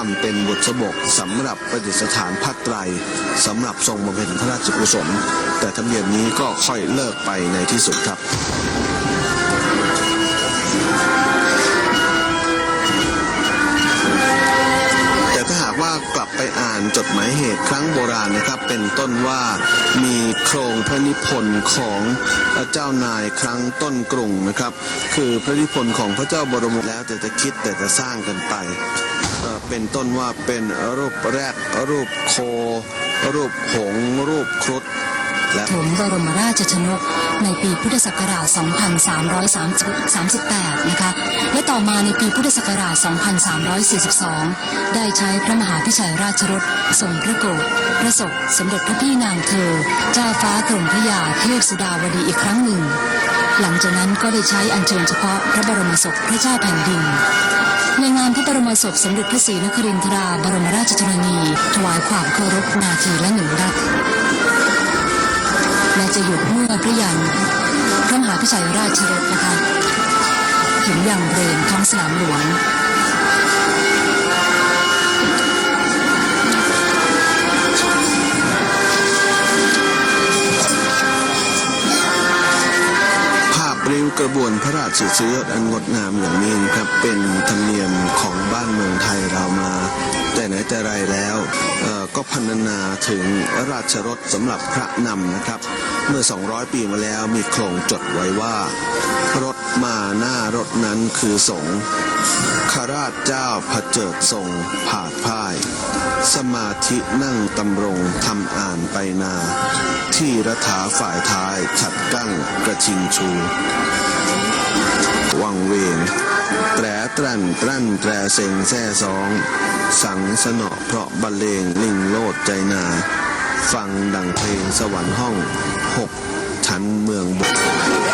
ทำเป็นบุษบกสำหรับประดิษฐานผ้าไตรสำหรับทรงบำเพ็ญพระราชกุศล แต่ธรรมเนียมนี้ก็ค่อยเลิกไปในที่สุดครับแต่ถ้าหากว่ากลับไปอ่านจดหมายเหตุครั้งโบราณนะครับ เป็นต้นว่ามีโครงพระนิพนธ์ของพระเจ้านายครั้งต้นกรุงนะครับ คือพระนิพนธ์ของพระเจ้าบรมแล้วแต่จะคิดแต่จะสร้างกันไป เป็นต้นว่าเป็นรูปแรกรูปโค รูปหงรูปครุฑและถมบรมราชชนกในปีพุทธศักราช 2338 นะคะ และต่อมาในปีพุทธศักราช 2342 ได้ใช้พระมหาพิชัยราชรถทรงพระโกรธพระศพสมเด็จพระพี่นางเธอ เจ้าฟ้ากรมพระยาเทพสุดาวดีอีกครั้งหนึ่ง หลังจากนั้นก็ได้ใช้อัญเชิญเฉพาะพระบรมศพพระเจ้าแผ่นดิน ในงานพระบรมศพสมเด็จพระศรีนครินทรา บรมราชชนนี ถวายความเคารพนาทีละหนึ่งรัตและจะหยุดเมื่อพระยันพระมหาพิชัยราชรถนะคะถึงยังเรนท้องสนามหลวง กระบวนพระราชสุริยอันงดงามอย่างนี้ครับเป็นธรรมเนียมของบ้านเมืองไทยเรามา แต่ไหนแต่ไรแล้วก็พรรณนาถึงราชรถสำหรับพระนำนะครับ เมื่อ 200 ปีมาแล้วมีโครงจดไว้ว่า รถมาหน้ารถนั้นคือสงฆ์ข้าราชเจ้าผเจิดทรงผาดพ่าย สมาธินั่งตำรงทำอ่านไปนา ที่รัฐาฝ่ายท้ายฉัดกั้งกระชิงชู วังเวงแตรตรันตรันแตรเซ็งแซ่สอง สังสนอเพราะบรรเลงลิงโลดใจนา ฟังดังเพลงสวรรค์ห้องหก ชั้นเมืองบก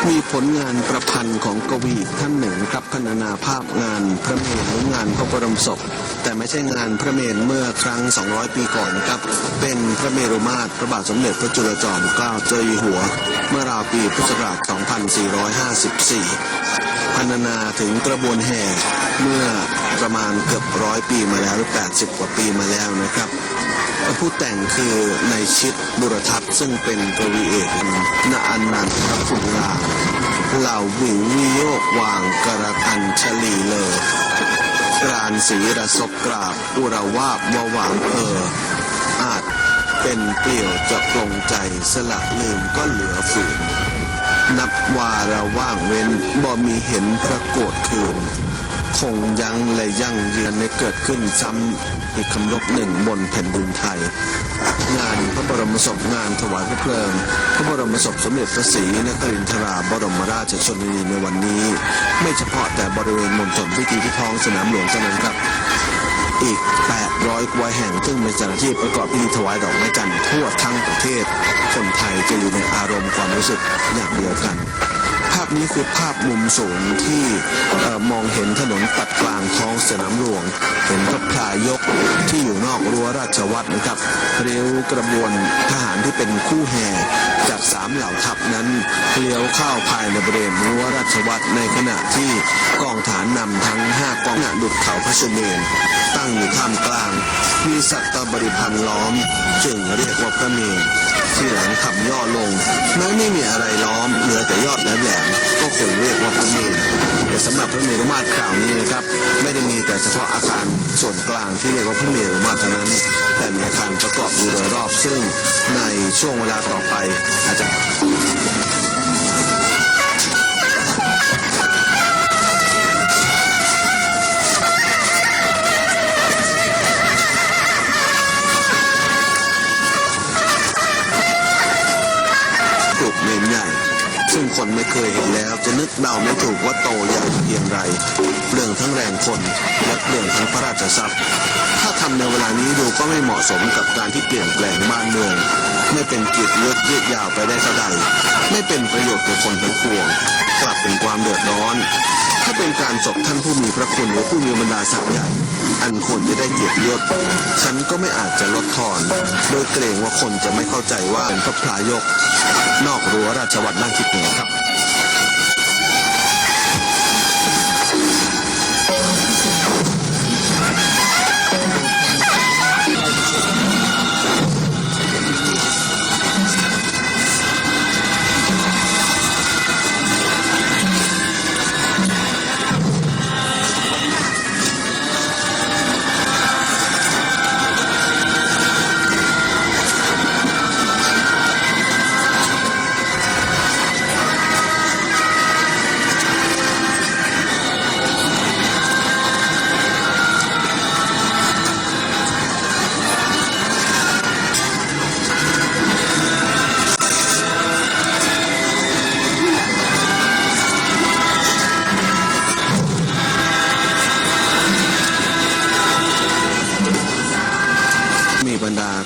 มีผลงานประพันธ์ของกวีท่านหนึ่งครับพรรณนาภาพงานพระเมรุหรืองานพระบรมศพ แต่ไม่ใช่งานพระเมรุเมื่อครั้ง 200 ปีก่อนครับ เป็นพระเมรุมาตรพระบาทสมเด็จพระจุลจอมเกล้าเจ้าอยู่หัว เมื่อราวปีพุทธศักราช 2454พรรณนาถึงกระบวนแห่เมื่อประมาณเกือบร้อยปีมาแล้วหรือ 80 กว่าปีมาแล้วนะครับ ผู้แต่งคือในายชิดบุรทัศน์ซึ่งเป็นกวีเอกณอันนันทคุณลาเหล่าวิววิโยกวางกระทันชลีเลอกรานสีระศกกราบอุระวาบวหวางเพออาจเป็นเปลี่ยวจะปลงใจสละลืมก็เหลือฝืนนับวาระว่างเว้นบ่มีเห็นพระโกรธคืน คงยั้งและยั่งยืนในเกิดขึ้นซ้ำอีกคำนบหนึ่งบนแผ่นดินไทย งานพระบรมศพงานถวายพระเพลิง พระบรมศพสมเด็จพระศรีนครินทราบรมราชชนนีในวันนี้ ไม่เฉพาะแต่บริเวณมณฑลพิธีที่ท้องสนามหลวงเท่านั้นครับอีก 800 กว่าแห่ง ซึ่งเป็นสถานที่ประกอบพิธีถวายดอกไม้จันทร์ทั่วทั้งประเทศ คนไทยจะอยู่ในอารมณ์ความรู้สึกอย่างเดียวกัน ภาพนี้คือภาพมุมสูงที่มองเห็นถนนตัดกลางท้องสนามหลวง เห็นพระพลายกที่อยู่นอกรั้วราชวัตรนะครับเรียวกระบวนทหารที่เป็นคู่แห่จากสามเหล่าทัพนั้นเลี้ยวเข้าภายในบริเวณรั้วราชวัตรในขณะที่กองฐานนำทั้งห้ากองหน้าดุดเขาพระสุเมนตั้งอยู่ท่ามกลาง มีสัตว์บริพันธ์ล้อม จึงเรียกว่าพระเมรุ ที่หลังขับย่อลงแม้ไม่มีอะไรล้อมเหลือแต่ยอดแหลมๆก็คงเรียกว่าพระเมรุแต่สำหรับพระเมรุมาตรคราวนี้นะครับ ไม่ได้มีแต่เฉพาะอาคารส่วนกลางที่เรียกว่าพระเมรุมาตรเท่านั้น แต่มีอาคารประกอบอยู่โดยรอบซึ่งในช่วงเวลาต่อไปอาจจะ คนไม่เคยเห็นแล้ว จะนึกเดาไม่ถูกว่าโตใหญ่เพียงไรเรื่องทั้งแรงคนและเรื่องทั้งพระราชทรัพย์ ถ้าทำในเวลานี้ดูก็ไม่เหมาะสมกับการที่เปลี่ยนแปลงบ้านเมืองไม่เป็นกิจเลือดยืดยาวไปได้เท่าใดไม่เป็นประโยชน์แก่คนทั้งปวงกลับเป็นความเดือดร้อน ถ้าเป็นการศพท่านผู้มีพระคุณหรือผู้มีบรรดาศักดิ์ใหญ่อันควรจะได้เกียรติยศฉันก็ไม่อาจจะลดทอน โดยเกรงว่าคนจะไม่เข้าใจว่าเป็นพระพลายก นอกรั้วราชวัตรด้านทิศเหนือครับ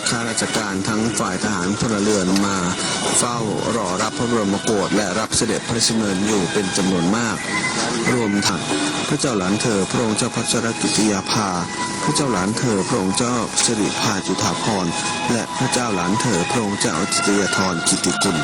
ข้าราชการทั้งฝ่ายทหารพลเรือนมาเฝ้ารอรับพระบรมโกศและรับเสด็จพระราชดำเนินอยู่เป็นจำนวนมาก รวมทั้งพระเจ้าหลานเธอพระองค์เจ้าพัชรกิติยาภา พระเจ้าหลานเธอพระองค์เจ้าสิริภาจุฑาภรณ์และพระเจ้าหลานเธอพระองค์เจ้าจิตยาธรกิติกุล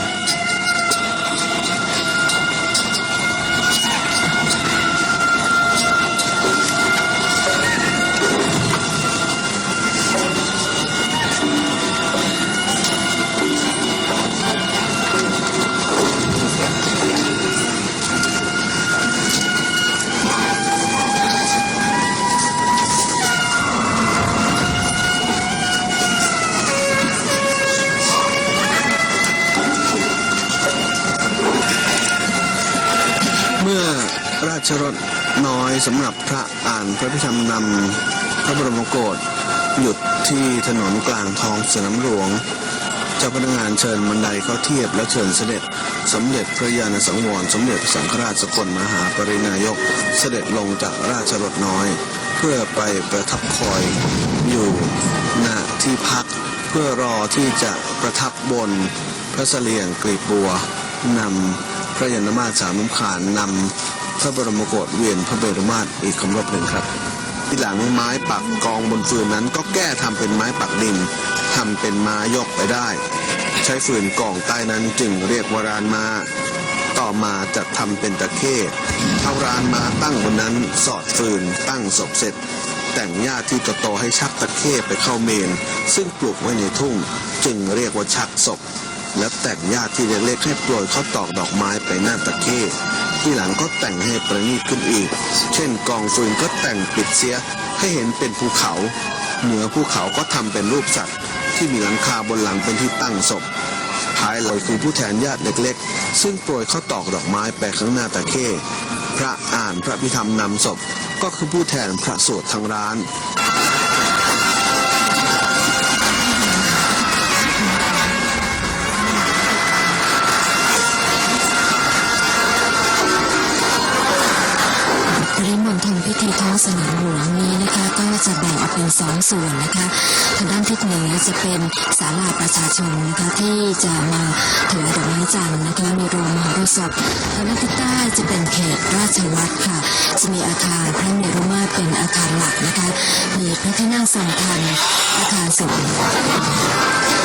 เมื่อราชรถน้อยสำหรับพระอ่านพระพิธรรมนำพระบรมโกศหยุดที่ถนนกลางท้องสนามหลวง เจ้าพนักงานเชิญบันไดเข้าเทียบและเชิญเสด็จ สมเด็จพระยาณสังวรสมเด็จพระสังฆราชสกลมหาปรินายกเสด็จลงจากราชรถน้อย เพื่อไปประทับคอยอยู่ณที่พักเพื่อรอที่จะประทับบนพระเสลียงกลีบบัวนำ พระยานมาตรสามน้ำขานนำพระบรมโกศเวียนพระเบรมาตรอีกคำรบหนึ่งครับที่หลังไม้ปักกองบนฟืนนั้นก็แก้ทำเป็นไม้ปักดินทำเป็นม้ายกไปได้ ใช้ฟืนกองใต้นั้นจึงเรียกว่ารานมาต่อมาจัดทำเป็นตะเข้เอารานมาตั้งบนนั้นสอดฟืนตั้งศพเสร็จ แต่งหญ้าที่โตๆให้ชักตะเข้ไปเข้าเมน ซึ่งปลูกไว้ในทุ่ง จึงเรียกว่าชักศพ และแต่งหญ้าที่เล็กๆให้โปรยข้าวตอกดอกไม้ไปหน้าตะเข้ที่หลังก็แต่งให้ประณีตขึ้นอีก เช่นกองฟืนก็แต่งปิดเสียให้เห็นเป็นภูเขา เหนือภูเขาก็ทำเป็นรูปสัตว์ ที่มีหลังคาบนหลังเป็นที่ตั้งศพท้ายเลยคือผู้แทนญาติเล็กๆ ซึ่งโปรยข้าวตอกดอกไม้ไปข้างหน้าตะเข้พระอ่านพระพิธรรมนำศพก็คือผู้แทนพระสวดทางร้าน ปริมณฑลพิธีท้องสนามหลวงนี้นะคะก็จะแบ่งออกเป็นสองส่วนนะคะทางด้านทิศเหนือจะเป็นศาลาประชาชนนะคะที่จะมาถวายดอกไม้จันทร์นะคะมีโรงมหรสพทางด้านทิศใต้จะเป็นเขตราชวัตรค่ะ จะมีอาคารพระเมรุมาตรเป็นอาคารหลักนะคะมีพระที่นั่งทรงธรรมอาคารสูง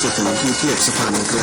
เมื่อพระมห